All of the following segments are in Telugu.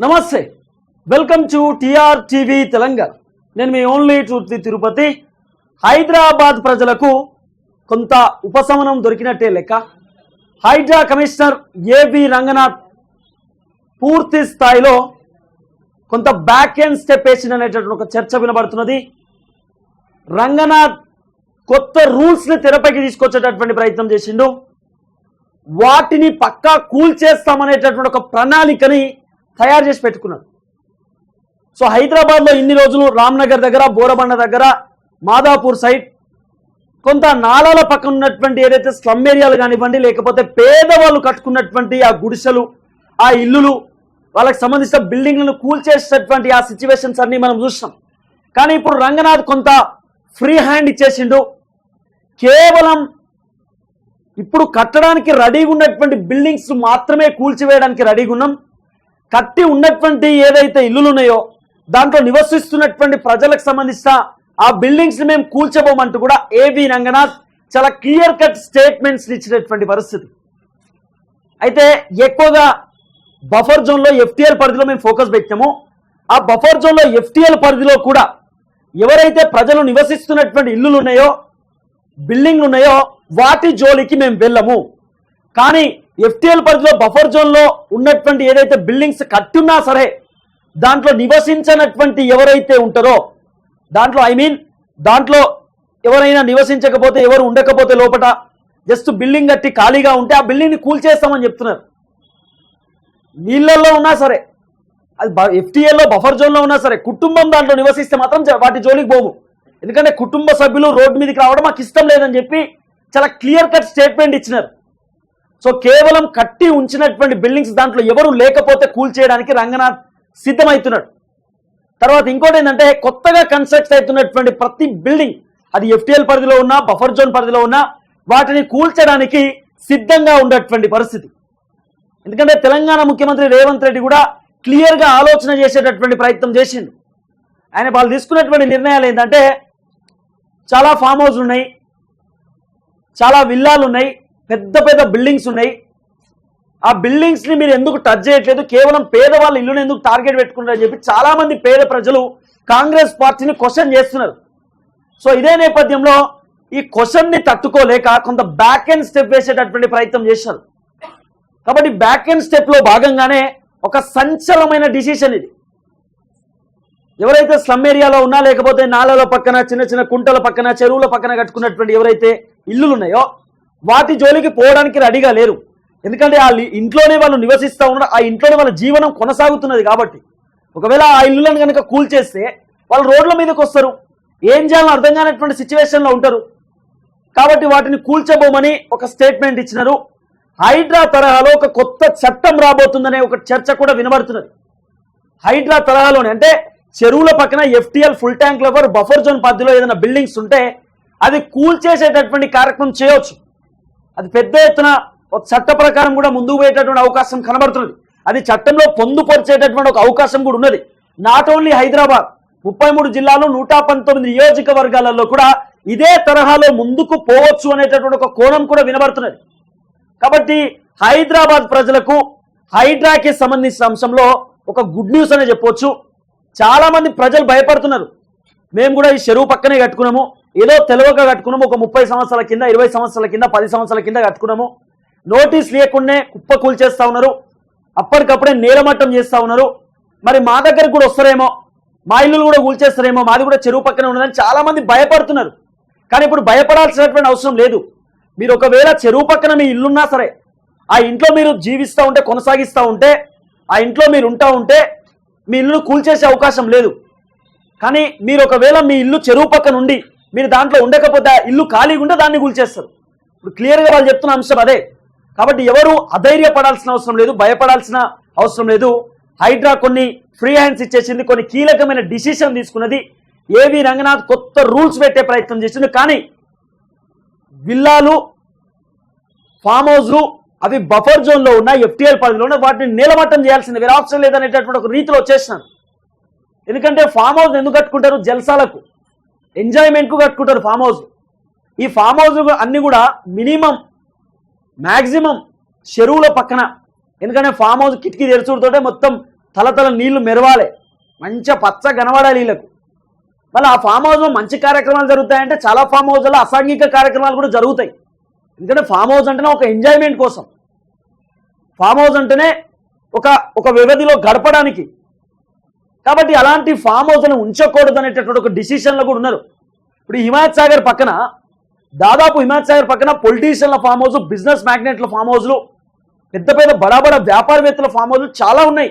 నమస్తే. Welcome to TR TV Telangana. నేను మీ ఓన్లీ ట్రూత్ తిరుపతి. హైదరాబాద్ ప్రజలకు కొంత ఉపశమనం దొరికినట్టే లెక్క. హైడ్రా కమిషనర్ ఏబి రంగనాథ్ పూర్తి స్థాయిలో కొంత బ్యాక్ ఎండ్ స్టెప్ వేసిందనేటటువంటి ఒక చర్చ వినబడుతున్నది. రంగనాథ్ కొత్త రూల్స్ని తెరపైకి తీసుకొచ్చేటటువంటి ప్రయత్నం చేసిండు. వాటిని పక్కా కూల్ చేస్తామనేటటువంటి ఒక ప్రణాళికని తయారు చేసి పెట్టుకున్నాడు. సో హైదరాబాద్లో ఇన్ని రోజులు రామ్నగర్ దగ్గర బోరబండ దగ్గర మాదాపూర్ సైడ్ కొంత నాలాల పక్కన ఉన్నటువంటి ఏదైతే స్లమ్ ఏరియాలు కానివ్వండి లేకపోతే పేదవాళ్ళు కట్టుకున్నటువంటి ఆ గుడిసెలు ఆ ఇల్లులు వాళ్ళకి సంబంధించిన బిల్డింగ్లను కూల్చేసేటటువంటి ఆ సిచ్యువేషన్స్ అన్ని మనం చూస్తాం కానీ ఇప్పుడు రంగనాథ్ కొంత ఫ్రీ హ్యాండ్ ఇచ్చేసిండు. కేవలం ఇప్పుడు కట్టడానికి రెడీగా ఉన్నటువంటి బిల్డింగ్స్ మాత్రమే కూల్చివేయడానికి రెడీగా ఉన్నాం. కట్టి ఉన్నటువంటి ఏదైతే ఇల్లులు ఉన్నాయో దాంట్లో నివసిస్తున్నటువంటి ప్రజలకు సంబంధించిన ఆ బిల్డింగ్స్ని మేము కూల్చబోమంటూ కూడా ఏవి రంగనాథ్ చాలా క్లియర్ కట్ స్టేట్మెంట్స్ ఇచ్చినటువంటి పరిస్థితి. అయితే ఎక్కువగా బఫర్ జోన్లో ఎఫ్టీఎల్ పరిధిలో మేము ఫోకస్ పెట్టాము. ఆ బఫర్ జోన్లో ఎఫ్టీఎల్ పరిధిలో కూడా ఎవరైతే ప్రజలు నివసిస్తున్నటువంటి ఇల్లులు ఉన్నాయో బిల్డింగ్లు ఉన్నాయో వాటి జోలికి మేము వెళ్ళము. కానీ ఎఫ్టీఎల్ పరిధిలో బఫర్ జోన్లో ఉన్నటువంటి ఏదైతే బిల్డింగ్స్ కట్టున్నా సరే దాంట్లో నివసించనటువంటి ఎవరైతే ఉంటారో దాంట్లో ఐ మీన్ దాంట్లో ఎవరైనా నివసించకపోతే ఎవరు ఉండకపోతే లోపట జస్ట్ బిల్డింగ్ కట్టి ఖాళీగా ఉంటే ఆ బిల్డింగ్ని కూల్చేస్తామని చెప్తున్నారు. నీళ్ళల్లో ఉన్నా సరే అది ఎఫ్టీఏలో బఫర్ జోన్లో ఉన్నా సరే కుటుంబం దాంట్లో నివసిస్తే మాత్రం వాటి జోలికి పోము ఎందుకంటే కుటుంబ సభ్యులు రోడ్డు మీదకి రావడం మాకు ఇష్టం లేదని చెప్పి చాలా క్లియర్ కట్ స్టేట్మెంట్ ఇచ్చినారు. సో కేవలం కట్టి ఉంచినటువంటి బిల్డింగ్స్ దాంట్లో ఎవరు లేకపోతే కూల్చేయడానికి రంగనాథ్ సిద్ధమవుతున్నాడు తర్వాత ఇంకోటి ఏంటంటే కొత్తగా కన్స్ట్రక్ట్ అవుతున్నటువంటి ప్రతి బిల్డింగ్ అది ఎఫ్టీఎల్ పరిధిలో ఉన్నా బఫర్ జోన్ పరిధిలో ఉన్నా వాటిని కూల్చడానికి సిద్ధంగా ఉన్నటువంటి పరిస్థితి. ఎందుకంటే తెలంగాణ ముఖ్యమంత్రి రేవంత్ రెడ్డి కూడా క్లియర్గా ఆలోచన చేసేటటువంటి ప్రయత్నం చేసిండు. ఆయన వాళ్ళు తీసుకున్నటువంటి నిర్ణయాలు ఏంటంటే చాలా ఫామ్ హౌస్ ఉన్నాయి చాలా విల్లాలు ఉన్నాయి పెద్ద పెద్ద బిల్డింగ్స్ ఉన్నాయి. ఆ బిల్డింగ్స్ని మీరు ఎందుకు టచ్ చేయట్లేదు? కేవలం పేదవాళ్ళ ఇల్లుని ఎందుకు టార్గెట్ పెట్టుకుంటారని చెప్పి చాలా మంది పేద ప్రజలు కాంగ్రెస్ పార్టీని క్వశ్చన్ చేస్తున్నారు. సో ఇదే నేపథ్యంలో ఈ క్వశ్చన్ని తట్టుకోలేక కొంత బ్యాక్ అండ్ స్టెప్ వేసేటటువంటి ప్రయత్నం చేశారు. కాబట్టి బ్యాక్ అండ్ స్టెప్లో భాగంగానే ఒక సంచలమైన డిసిషన్ ఇది. ఎవరైతే స్లమ్ ఏరియాలో ఉన్నా లేకపోతే నాలలో పక్కన చిన్న చిన్న కుంటల పక్కన చెరువుల పక్కన కట్టుకున్నటువంటి ఎవరైతే ఇల్లులు ఉన్నాయో వాటి జోలికి పోవడానికి రెడీగా లేరు. ఎందుకంటే ఆ ఇంట్లోనే వాళ్ళు నివసిస్తూ ఉన్నారు ఆ ఇంట్లోనే వాళ్ళ జీవనం కొనసాగుతున్నది కాబట్టి. ఒకవేళ ఆ ఇల్లులను కనుక కూల్చేస్తే వాళ్ళు రోడ్ల మీదకి వస్తారు. ఏం చేయాలని అర్థం కానటువంటి సిచ్యువేషన్లో ఉంటారు. కాబట్టి వాటిని కూల్చబోమని ఒక స్టేట్మెంట్ ఇచ్చినారు. హైడ్రా తరహాలో ఒక కొత్త చట్టం రాబోతుందనే ఒక చర్చ కూడా వినబడుతున్నది. హైడ్రా తరహాలోనే అంటే చెరువుల పక్కన FTL full tank level buffer zone పద్ధతిలో ఏదైనా బిల్డింగ్స్ ఉంటే అది కూల్ చేసేటటువంటి కార్యక్రమం చేయవచ్చు. అది పెద్ద ఎత్తున ఒక చట్ట ప్రకారం కూడా ముందుకు పోయేటటువంటి అవకాశం కనబడుతున్నది. అది చట్టంలో పొందుపరిచేటటువంటి ఒక అవకాశం కూడా ఉన్నది. నాట్ ఓన్లీ హైదరాబాద్ ముప్పై మూడు జిల్లాలు నూట పంతొమ్మిది నియోజకవర్గాలలో కూడా ఇదే తరహాలో ముందుకు పోవచ్చు అనేటటువంటి ఒక కోణం కూడా వినబడుతున్నది. కాబట్టి హైదరాబాద్ ప్రజలకు హైడ్రాకి సంబంధించిన అంశంలో ఒక గుడ్ న్యూస్ అనే చెప్పొచ్చు. చాలామంది ప్రజలు భయపడుతున్నారు. మేము కూడా ఈ చెరువు పక్కనే కట్టుకున్నాము. ఏదో తెలివక కట్టుకున్నాము. ఒక ముప్పై సంవత్సరాల కింద ఇరవై సంవత్సరాల కింద పది సంవత్సరాల కింద కట్టుకున్నాము. నోటీస్ లేకుండానే కుప్ప కూల్చేస్తా ఉన్నారు. అప్పటికప్పుడే నేలమట్టం చేస్తా ఉన్నారు. మరి మా దగ్గరకు కూడా వస్తారేమో? మా ఇల్లు కూడా కూల్చేస్తారేమో? మాది కూడా చెరువు పక్కనే ఉన్నదని చాలా మంది భయపడుతున్నారు. కానీ ఇప్పుడు భయపడాల్సినటువంటి అవసరం లేదు. మీరు ఒకవేళ చెరువు పక్కన మీ ఇల్లున్నా సరే ఆ ఇంట్లో మీరు జీవిస్తూ ఉంటే కొనసాగిస్తూ ఉంటే ఆ ఇంట్లో మీరు ఉంటా ఉంటే మీ ఇల్లును కూల్చేసే అవకాశం లేదు. కానీ మీరు ఒకవేళ మీ ఇల్లు చెరువు పక్కన ఉండి మీరు దాంట్లో ఉండకపోతే ఇల్లు ఖాళీగా ఉంటే దాన్ని కూల్చేస్తారు. ఇప్పుడు క్లియర్గా వాళ్ళు చెప్తున్న అంశం అదే. కాబట్టి ఎవరు అధైర్యపడాల్సిన అవసరం లేదు భయపడాల్సిన అవసరం లేదు. హైడ్రా కొన్ని ఫ్రీ హ్యాండ్స్ ఇచ్చేసింది కొన్ని కీలకమైన డిసిషన్ తీసుకున్నది. ఏవి రంగనాథ్ కొత్త రూల్స్ పెట్టే ప్రయత్నం చేసింది కానీ విల్లాలు ఫామ్ హౌస్లు అవి బఫర్ జోన్లో ఉన్న ఎఫ్టీఎల్ పరిధిలో ఉన్న వాటిని నీలమట్టం చేయాల్సింది. వేరే ఆప్షన్ లేదనేటటువంటి ఒక రీతిలో వచ్చేసినాను ఎందుకంటే ఫామ్ హౌస్ ఎందుకు కట్టుకుంటారు? జల్సాలకు. ఎంజాయ్మెంట్కు కట్టుకుంటారు ఫామ్ హౌస్. ఈ ఫామ్ హౌస్ అన్ని కూడా మినిమం మ్యాక్సిమం చెరువుల పక్కన. ఎందుకంటే ఫామ్ హౌస్ కిటికీ తెరుచుడుతోటే మొత్తం తలతల నీళ్ళు మెరవాలి. మంచిగా పచ్చ కనబడాలి వీళ్ళకు. మళ్ళీ ఆ ఫామ్ హౌస్లో మంచి కార్యక్రమాలు జరుగుతాయంటే చాలా ఫామ్ హౌస్లో అసాంఘిక కార్యక్రమాలు కూడా జరుగుతాయి. ఎందుకంటే ఫామ్ హౌస్ అంటేనే ఒక ఎంజాయ్మెంట్ కోసం. ఫామ్ హౌస్ అంటేనే ఒక ఒక వ్యవధిలో గడపడానికి కాబట్టి అలాంటి ఫామ్ హౌస్ని ఉంచకూడదు అనేటటువంటి ఒక డిసిషన్లో కూడా ఉన్నారు. ఇప్పుడు ఈ హిమాయత్ సాగర్ పక్కన దాదాపు హిమాయత్ సాగర్ పక్కన పొలిటీషియన్ల ఫామ్ హౌస్ బిజినెస్ మ్యాగ్నెట్ల ఫామ్ హౌస్లు పెద్ద పెద్ద బడాబడ వ్యాపారవేత్తల ఫామ్ హౌస్లు చాలా ఉన్నాయి.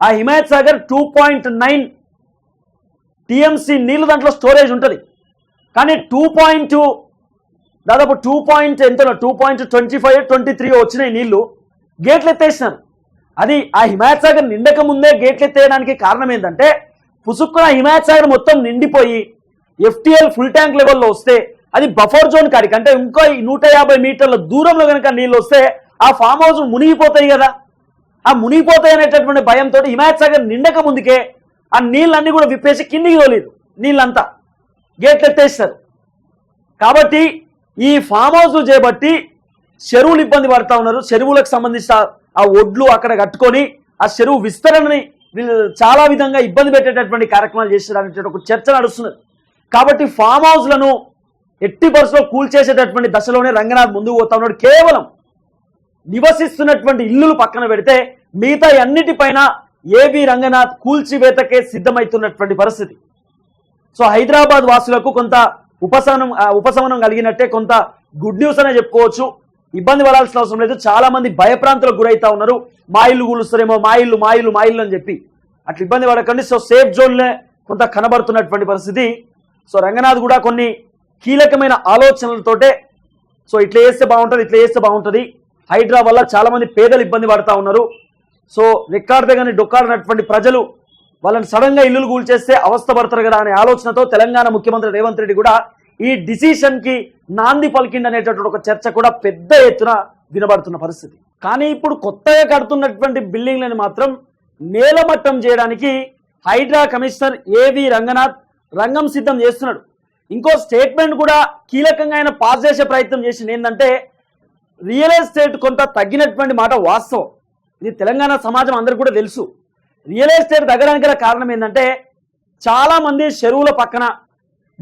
ఆ Himayat Sagar two point nine TMC నీళ్ళు దాంట్లో స్టోరేజ్ ఉంటుంది. కానీ టూ పాయింట్ దాదాపు టూ పాయింట్ ఎంత two point twenty five twenty three వచ్చినాయి నీళ్ళు. గేట్లు ఎత్తేసినారు. అది ఆ హిమాయత్ సాగర్ నిండక ముందే గేట్లు ఎత్తేయడానికి కారణం ఏంటంటే పుసుక్కున హిమాయత్ సాగర్ మొత్తం నిండిపోయి ఎఫ్టీఎల్ ఫుల్ ట్యాంక్ లెవెల్లో వస్తే అది బఫర్ జోన్ కాడికి అంటే ఇంకో ఈ నూట యాభై మీటర్ల దూరంలో కనుక నీళ్ళు వస్తే ఆ ఫామ్ హౌస్ మునిగిపోతాయి కదా. ఆ మునిగిపోతాయి అనేటటువంటి భయంతో హిమాయత్ సాగర్ నిండక ముందుకే ఆ నీళ్ళన్నీ కూడా విప్పేసి కిందికి తోలేదు నీళ్ళంతా. గేట్లు ఎత్తేస్తారు. కాబట్టి ఈ ఫామ్ హౌస్లు చేపట్టి చెరువులు ఇబ్బంది పడతా ఉన్నారు. చెరువులకు సంబంధించిన ఆ ఒడ్లు అక్కడ కట్టుకొని ఆ చెరువు విస్తరణని వీళ్ళు చాలా విధంగా ఇబ్బంది పెట్టేటటువంటి కార్యక్రమాలు చేశారు అనేటువంటి ఒక చర్చ నడుస్తున్నది. కాబట్టి ఫామ్ హౌస్లను ఎట్టి పరిస్థితుల్లో కూల్చేసేటటువంటి దశలోనే రంగనాథ్ ముందుకు పోతా ఉన్నాడు. కేవలం నివసిస్తున్నటువంటి ఇల్లులు పక్కన పెడితే మిగతా అన్నిటిపైన ఏబి రంగనాథ్ కూల్చివేతకే సిద్ధమవుతున్నటువంటి పరిస్థితి. సో హైదరాబాద్ వాసులకు కొంత ఉపశమనం ఆ, ఉపశమనం కలిగినట్టే కొంత గుడ్ న్యూస్ అనే చెప్పుకోవచ్చు. ఇబ్బంది పడాల్సిన అవసరం లేదు. చాలా మంది భయప్రాంతులకు గురవుతా ఉన్నారు. మా ఇల్లు కూలుస్తారేమో మా ఇల్లు మా ఇల్లు మా ఇల్లు అని చెప్పి. అట్లా ఇబ్బంది పడకండి. సో సేఫ్ జోన్లే కొంత కనబడుతున్నటువంటి పరిస్థితి. సో రంగనాథ్ కూడా కొన్ని కీలకమైన ఆలోచనలతోటే సో ఇట్లా చేస్తే బాగుంటుంది ఇట్లా చేస్తే బాగుంటుంది. హైడ్రా వల్ల చాలా మంది పేదలు ఇబ్బంది పడతా ఉన్నారు. సో రికార్డు కానీ డొక్కాడినటువంటి ప్రజలు వాళ్ళని సడన్గా ఇల్లులు కూల్చేస్తే అవస్థ పడతారు కదా అనే ఆలోచనతో తెలంగాణ ముఖ్యమంత్రి రేవంత్ రెడ్డి కూడా ఈ డిసిషన్కి నాంది పలికిండి అనేటటువంటి ఒక చర్చ కూడా పెద్ద ఎత్తున వినబడుతున్న పరిస్థితి. కానీ ఇప్పుడు కొత్తగా కడుతున్నటువంటి బిల్డింగ్లను మాత్రం నేలమట్టం చేయడానికి హైడ్రా కమిషనర్ ఏవి రంగనాథ్ రంగం సిద్ధం చేస్తున్నాడు. ఇంకో స్టేట్మెంట్ కూడా కీలకంగా ఆయన పాస్ చేసే ప్రయత్నం చేసింది ఏంటంటే రియల్ ఎస్టేట్ కొంత తగ్గినటువంటి మాట వాస్తవం. ఇది తెలంగాణ సమాజం అందరికీ కూడా తెలుసు. రియల్ ఎస్టేట్ తగ్గడానికి గల కారణం ఏంటంటే చాలామంది చెరువుల పక్కన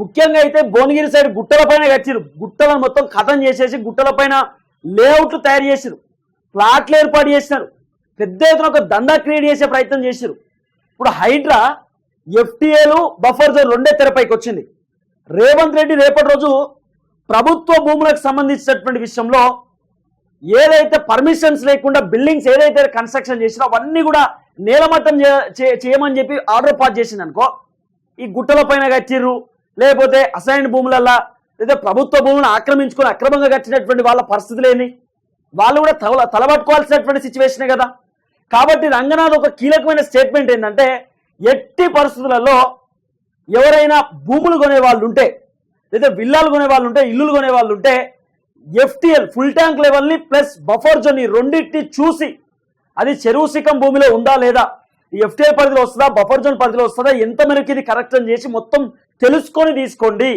ముఖ్యంగా అయితే భువనగిరి సైడ్ గుట్టల పైన కట్టిరు గుట్టలను మొత్తం కథం చేసేసి గుట్టల పైన లేఅవుట్లు తయారు చేసిరు ప్లాట్లు ఏర్పాటు చేసినారు. పెద్ద ఎత్తున ఒక దందా క్రియేట్ చేసే ప్రయత్నం చేసిరు ఇప్పుడు హైడ్రా ఎఫ్టీఏలు బఫర్ జోన్ రెండే తెరపైకి వచ్చింది. రేవంత్ రెడ్డి రేపటి రోజు ప్రభుత్వ భూములకు సంబంధించినటువంటి విషయంలో ఏదైతే పర్మిషన్స్ లేకుండా బిల్డింగ్స్ ఏదైతే కన్స్ట్రక్షన్ చేసినా అవన్నీ కూడా నేలమట్టం చేయమని చెప్పి ఆర్డర్ పాస్ చేసింది అనుకో ఈ గుట్టల పైన కట్టిర్రు. లేకపోతే అసైన్ భూములల్లా లేదా ప్రభుత్వ భూములను ఆక్రమించుకొని అక్రమంగా కట్టినటువంటి వాళ్ళ పరిస్థితులేని వాళ్ళు కూడా తల తలబట్టుకోవాల్సినటువంటి సిచ్యువేషనే కదా? కాబట్టి రంగనాథ్ ఒక కీలకమైన స్టేట్మెంట్ ఏంటంటే ఎట్టి పరిస్థితులలో ఎవరైనా భూములు కొనే వాళ్ళు ఉంటే లేదా విల్లాలు కొనే వాళ్ళు ఉంటే ఇల్లులు కొనే వాళ్ళు ఉంటే ఎఫ్టీఎల్ ఫుల్ ట్యాంక్ లెవెల్ని ప్లస్ బఫర్ జోన్ ఈ రెండింటిని చూసి అది చెరువు సిక్కం భూమిలో ఉందా లేదా? ఎఫ్టీఎల్ పరిధిలో వస్తుందా? బఫర్ జోన్ పరిధిలో వస్తుందా? ఎంత మేరకు ఇది కరెక్ట్ అని చేసి మొత్తం తెలుసుకొని తీసుకోండి.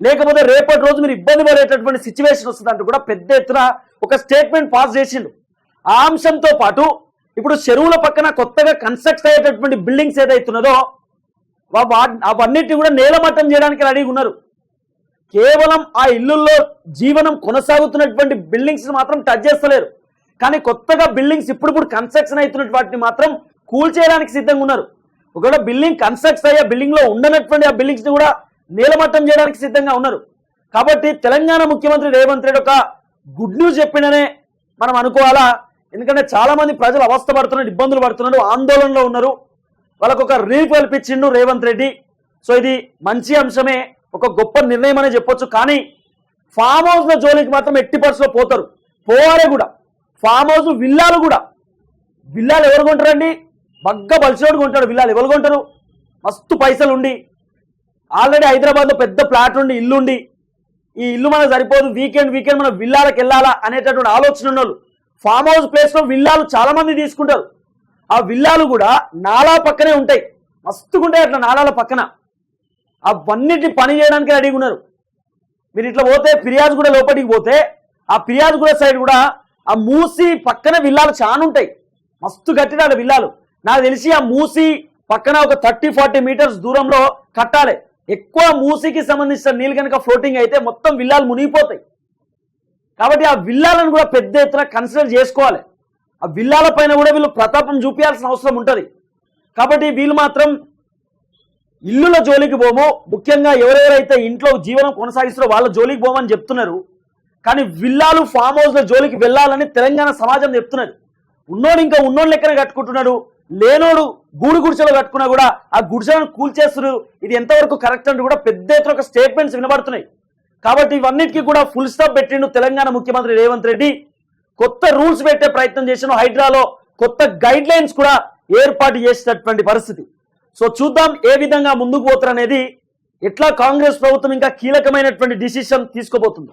లేకపోతే రేపటి రోజు మీరు ఇబ్బంది పడేటటువంటి సిచ్యువేషన్ వస్తుందంటూ కూడా పెద్ద ఎత్తున ఒక స్టేట్మెంట్ పాస్ చేసిండు. ఆ అంశంతో పాటు ఇప్పుడు చెరువుల పక్కన కొత్తగా కన్స్ట్రక్ట్ అయ్యేటటువంటి బిల్డింగ్స్ ఏదైతున్నదో అవన్నిటిని కూడా నేలమట్టం చేయడానికి రెడీగా ఉన్నారు. కేవలం ఆ ఇల్లుల్లో జీవనం కొనసాగుతున్నటువంటి బిల్డింగ్స్ మాత్రం టచ్ చేస్తలేరు. కానీ కొత్తగా బిల్డింగ్స్ ఇప్పుడు కన్స్ట్రక్షన్ అవుతున్నటువంటి వాటిని మాత్రం కూల్ చేయడానికి సిద్ధంగా ఉన్నారు. ఒకవేళ బిల్డింగ్ కన్స్ట్రక్ట్స్ అయ్యే బిల్డింగ్లో ఉండనటువంటి ఆ బిల్డింగ్స్ని కూడా నీలమట్టం చేయడానికి సిద్ధంగా ఉన్నారు. కాబట్టి తెలంగాణ ముఖ్యమంత్రి రేవంత్ రెడ్డి ఒక గుడ్ న్యూస్ చెప్పిననే మనం అనుకోవాలా? ఎందుకంటే చాలా మంది ప్రజలు అవస్థ పడుతున్నారు ఇబ్బందులు పడుతున్నారు ఆందోళనలో ఉన్నారు. వాళ్ళకు ఒక రిలీఫ్ కల్పించిండు రేవంత్ రెడ్డి. సో ఇది మంచి అంశమే ఒక గొప్ప నిర్ణయం అనే చెప్పొచ్చు. కానీ ఫామ్ హౌస్లో జోలికి మాత్రం ఎట్టి పర్సులో పోతారు. పోవాలి కూడా. ఫామ్ హౌస్ విల్లాలు కూడా. విల్లాలు ఎవరు కొంటారండి? బగ్గ బలిసినోడు కొంటాడు విల్లాలు ఎవరు కొంటారు? మస్తు పైసలు ఉండి ఆల్రెడీ హైదరాబాద్లో పెద్ద ప్లాట్ ఉండి ఇల్లుండి. ఈ ఇల్లు మనకు సరిపోదు వీకెండ్ వీకెండ్ మనం విల్లాలకు వెళ్ళాలా అనేటటువంటి ఆలోచన ఉన్నోళ్ళు. ఫామ్ హౌస్ ప్లేస్లో విల్లాలు చాలా మంది తీసుకుంటారు. ఆ విల్లాలు కూడా నాలా పక్కనే ఉంటాయి. మస్తుగుంటాయి అట్లా నాలాల పక్కన. అవన్నిటిని పని చేయడానికి రెడీగా ఉన్నారు. మీరు ఇట్లా పోతే ఫిర్యాదు కూడా లోపలికి పోతే ఆ ఫిర్యాదు కూడా సైడ్ కూడా ఆ మూసి పక్కన విల్లాలు చాలా ఉంటాయి మస్తు కట్టిన విల్లాలు. నాకు తెలిసి ఆ మూసి పక్కన ఒక థర్టీ ఫార్టీ మీటర్స్ దూరంలో కట్టాలి. ఎక్కువ మూసికి సంబంధించిన నీళ్ళు కనుక ఫ్లోటింగ్ అయితే మొత్తం విల్లాలు మునిగిపోతాయి. కాబట్టి ఆ విల్లాలను కూడా పెద్ద ఎత్తున కన్సిడర్ చేసుకోవాలి. ఆ విల్లాల పైన కూడా వీళ్ళు ప్రతాపం చూపించాల్సిన అవసరం ఉంటుంది. కాబట్టి వీళ్ళు మాత్రం ఇల్లుల జోలికి పోము. ముఖ్యంగా ఎవరెవరైతే ఇంట్లో జీవనం కొనసాగిస్తారో వాళ్ళ జోలికి పోమని చెప్తున్నారు. కానీ విల్లాలు ఫామ్ హౌస్ల జోలికి వెళ్ళాలని తెలంగాణ సమాజం చెప్తున్నది. ఉన్నోడు ఇంకా ఉన్నోడు లెక్కన కట్టుకుంటున్నాడు. లేనోడు గూడు గుడిసెలు కట్టుకున్నా కూడా ఆ గుడిసెలను కూల్చేస్తున్నారు. ఇది ఎంతవరకు కరెక్ట్ అంటూ కూడా పెద్ద ఎత్తున ఒక స్టేట్మెంట్స్ వినబడుతున్నాయి. కాబట్టి ఇవన్నిటికీ కూడా ఫుల్ స్టాప్ పెట్టిండు తెలంగాణ ముఖ్యమంత్రి రేవంత్ రెడ్డి. కొత్త రూల్స్ పెట్టే ప్రయత్నం చేసిన హైడ్రాలో. కొత్త గైడ్ లైన్స్ కూడా ఏర్పాటు చేసినటువంటి పరిస్థితి. సో చూద్దాం ఏ విధంగా ముందుకు పోతారనేది ఎట్లా కాంగ్రెస్ ప్రభుత్వం ఇంకా కీలకమైనటువంటి డిసిషన్ తీసుకోబోతుంది